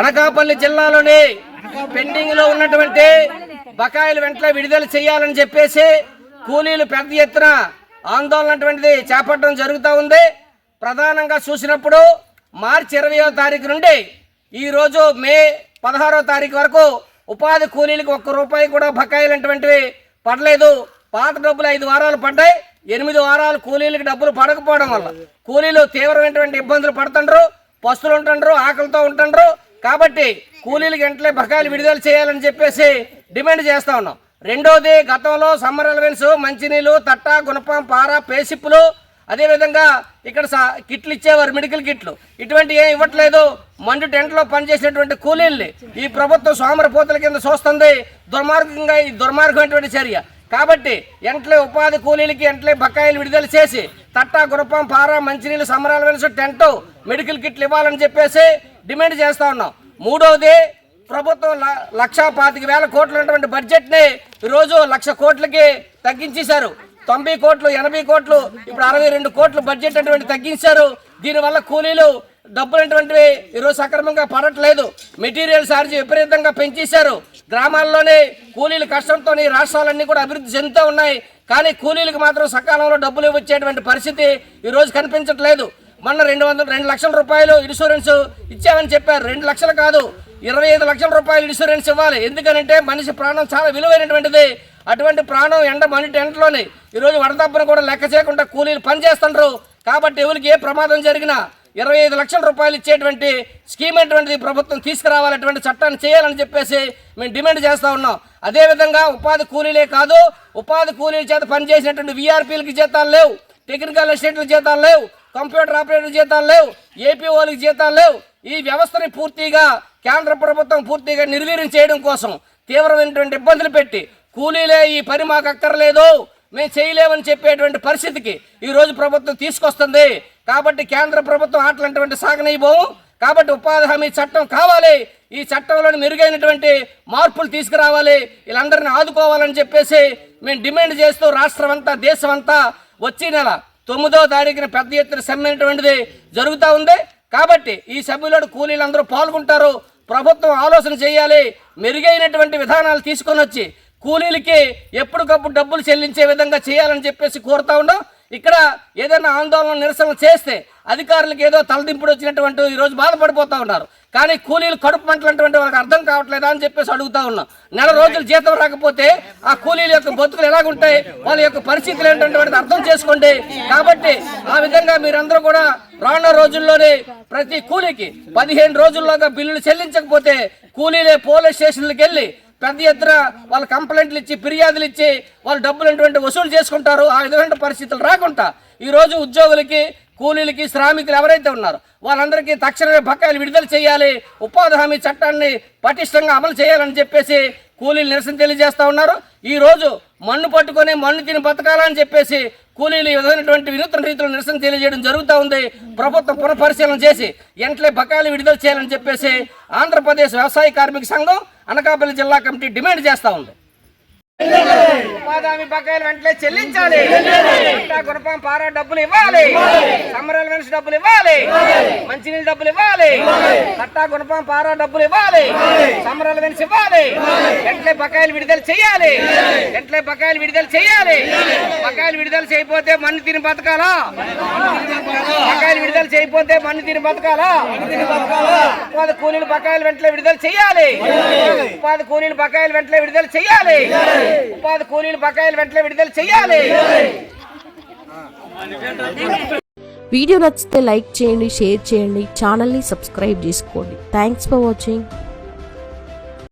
అనకాపల్లి జిల్లాలోని పెండింగ్లో ఉన్నటువంటి బకాయిలు వెంటనే విడుదల చేయాలని చెప్పేసి కూలీలు పెద్ద ఎత్తున ఆందోళన అటువంటిది చేపట్టడం జరుగుతూ ఉంది. ప్రధానంగా చూసినప్పుడు మార్చి ఇరవయో తారీఖు నుండి ఈరోజు మే పదహారో తారీఖు వరకు ఉపాధి కూలీలకు ఒక్క రూపాయి కూడా బకాయిలు అటువంటివి పడలేదు. పాత డబ్బులు ఐదు వారాలు పడ్డాయి. ఎనిమిది వారాలు కూలీలకు డబ్బులు పడకపోవడం వల్ల కూలీలు తీవ్రమైనటువంటి ఇబ్బందులు పడుతుండ్రు పస్తులు ఉంటుండ్రు ఆకలితో ఉంటుండ్రు. కాబట్టి కూలీలకు వెంటనే బకాయిలు విడుదల చేయాలని చెప్పేసి డిమాండ్ చేస్తా ఉన్నాం. రెండోది గతంలో సమ్మర్ అలవెన్స్ మంచినీళ్ళు తట్ట గుణపం పార పేసిప్పులు అదేవిధంగా ఇక్కడ సా- కిట్లు ఇచ్చేవారు మెడికల్ కిట్లు. ఇటువంటి ఏం ఇవ్వట్లేదు. మండు టెంట్లో పనిచేసినటువంటి కూలీల్ని ఈ ప్రభుత్వం సోమరపోతల కింద చూస్తుంది దుర్మార్గంగా ఈ దుర్మార్గమైనటువంటి చర్య. కాబట్టి ఎంట్లే ఉపాధి కూలీలకి ఎంట్లే బకాయిలు విడుదల చేసి తట్టా గురపం పార మంచినీళ్ళు సమరాల వెలుసు టెంట్ మెడికల్ కిట్లు ఇవ్వాలని చెప్పేసి డిమాండ్ చేస్తా ఉన్నాం. మూడవది ప్రభుత్వం ల- లక్షా పాతిక వేల కోట్లు ఉన్నటువంటి బడ్జెట్ని ఈరోజు లక్ష కోట్లకి తగ్గించేశారు. తొంభై కోట్లు ఎనభై కోట్లు ఇప్పుడు అరవై రెండు కోట్లు బడ్జెట్ అటువంటి తగ్గించారు. దీనివల్ల కూలీలు డబ్బులటువంటివి ఈరోజు సక్రమంగా పడట్లేదు. మెటీరియల్ ఛార్జ్ విపరీతంగా పెంచేశారు. గ్రామాల్లోనే కూలీల కష్టంతో ఈ రాష్ట్రాలన్నీ కూడా అభివృద్ధి చెందుతూ ఉన్నాయి. కానీ కూలీలకు మాత్రం సకాలంలో డబ్బులు ఇవ్వచ్చేటువంటి పరిస్థితి ఈరోజు కనిపించట్లేదు. మొన్న రెండు వందల రెండు లక్షల రూపాయలు ఇన్సూరెన్స్ ఇచ్చామని చెప్పారు. రెండు లక్షలు కాదు ఇరవై ఐదు లక్షల రూపాయలు ఇన్సూరెన్స్ ఇవ్వాలి. ఎందుకనంటే మనిషి ప్రాణం చాలా విలువైనటువంటిది. అటువంటి ప్రాణం ఎండ మనిటి ఎండలోనే ఈరోజు వడదబ్బను కూడా లెక్క చేయకుండా కూలీలు పనిచేస్తుండ్రు. కాబట్టి ఎవరికి ఏ ప్రమాదం జరిగినా ఇరవై ఐదు లక్షల రూపాయలు ఇచ్చేటువంటి స్కీమ్ అటువంటిది ప్రభుత్వం తీసుకురావాలటువంటి చట్టాన్ని చేయాలని చెప్పేసి మేము డిమాండ్ చేస్తా ఉన్నాం. అదేవిధంగా ఉపాధి కూలీలే కాదు ఉపాధి కూలీల చేత పనిచేసినటువంటి వీఆర్పీలకి జీతాలు లేవు టెక్నికల్ అసిస్టెంట్ల జీతాలు లేవు కంప్యూటర్ ఆపరేటర్ జీతాలు లేవు ఏపీఓలకి జీతాలు లేవు. ఈ వ్యవస్థని పూర్తిగా కేంద్ర ప్రభుత్వం పూర్తిగా నిర్వీర్యం చేయడం కోసం తీవ్రమైనటువంటి ఇబ్బందులు పెట్టి కూలీలే ఈ పని మాకు అక్కర్లేదు మేము చేయలేమని చెప్పేటువంటి పరిస్థితికి ఈ రోజు ప్రభుత్వం తీసుకొస్తుంది. కాబట్టి కేంద్ర ప్రభుత్వం అట్లాంటివంటి సాగనీయబోము కాబట్టి ఉపాధి హామీ చట్టం కావాలి. ఈ చట్టంలోని మెరుగైనటువంటి మార్పులు తీసుకురావాలి. వీళ్ళందరినీ ఆదుకోవాలని చెప్పేసి మేము డిమాండ్ చేస్తూ రాష్ట్రం అంతా దేశం అంతా వచ్చే నెల తొమ్మిదో తారీఖున పెద్ద ఎత్తున సమ్మెనటువంటిది జరుగుతూ ఉంది. కాబట్టి ఈ సభ్యులను కూలీలందరూ పాల్గొంటారు. ప్రభుత్వం ఆలోచన చేయాలి. మెరుగైనటువంటి విధానాలు తీసుకొని వచ్చి కూలీలకి ఎప్పటికప్పుడు డబ్బులు చెల్లించే విధంగా చేయాలని చెప్పేసి కోరుతా ఉన్నాం. ఇక్కడ ఏదైనా ఆందోళన నిరసన చేస్తే అధికారులకు ఏదో తలదింపుడు వచ్చినటువంటి ఈరోజు బాధపడిపోతూ ఉన్నారు. కానీ కూలీలు కడుపు మంటలంటువంటి వాళ్ళకి అర్థం కావట్లేదా అని చెప్పేసి అడుగుతా ఉన్నాం. నెల రోజులు జీతం రాకపోతే ఆ కూలీల యొక్క బతుకులు ఎలాగుంటాయి? వాళ్ళ యొక్క పరిస్థితులు ఏంటంటే అర్థం చేసుకోండి. కాబట్టి ఆ విధంగా మీరందరూ కూడా రానున్న రోజుల్లోనే ప్రతి కూలీకి పదిహేను రోజుల్లోగా బిల్లులు చెల్లించకపోతే కూలీలే పోలీస్ స్టేషన్లకు వెళ్ళి పెద్ద ఎత్తున వాళ్ళ కంప్లైంట్లు ఇచ్చి ఫిర్యాదులు ఇచ్చి వాళ్ళు డబ్బులు ఎటువంటి వసూలు చేసుకుంటారు ఆ విధమైన పరిస్థితులు రాకుండా ఈరోజు ఉద్యోగులకి కూలీలకి శ్రామికులు ఎవరైతే ఉన్నారో వాళ్ళందరికీ తక్షణమే బకాయిలు విడుదల చేయాలి ఉపాధి హామీ చట్టాన్ని పటిష్టంగా అమలు చేయాలని చెప్పేసి కూలీలు నిరసన తెలియజేస్తూ ఉన్నారు. ఈరోజు మన్ను పట్టుకొని మన్ను తిని బతకాలని చెప్పేసి కూలీలు విధమైనటువంటి వినూత్న రీతిలో నిరసన తెలియజేయడం జరుగుతూ ఉంది. ప్రభుత్వం పునఃపరిశీలన చేసి ఎంట్లే బకాయిలు విడుదల చేయాలని చెప్పేసి ఆంధ్రప్రదేశ్ వ్యవసాయ కార్మిక సంఘం అనకాపల్లి జిల్లా కమిటీ డిమాండ్ చేస్తా ఉంది. ఉపాధి హామీ బకాయిలు వెంటనే చెల్లించాలి. పంట గుణపం పారా డబ్బులు ఇవ్వాలి. సమ్మరల్ వెన్స్ డబ్బులు ఇవ్వాలి. మంచినీళ్ళ డబ్బులు ఇవ్వాలి. కట్టా గుణపం పారా డబ్బులు ఇవ్వాలి. సమ్మరల్ వెన్స్ ఇవ్వాలి. వెంటనే బకాయిలు విడుదల చేయాలి. వెంటనే బకాయిలు విడుదల చేయాలి. బకాయిలు విడుదల చేయకపోతే మన్ను తిని బతకాలా? బకాయిలు విడుదల చేయకపోతే మన్ను తిని బతకాలా? ఉపాధి కూలీలు బకాయిలు వెంటనే విడుదల చేయాలి. ఉపాధి కూలీలు బకాయిలు వెంటనే విడుదల చేయాలి. ఉపాధి కూలీలు బకాయిలు వెంటనే విడుదల చేయాలి. వీడియో నచ్చితే లైక్ చేయండి షేర్ చేయండి ఛానల్ని సబ్స్క్రైబ్ చేసుకోండి. Thanks for watching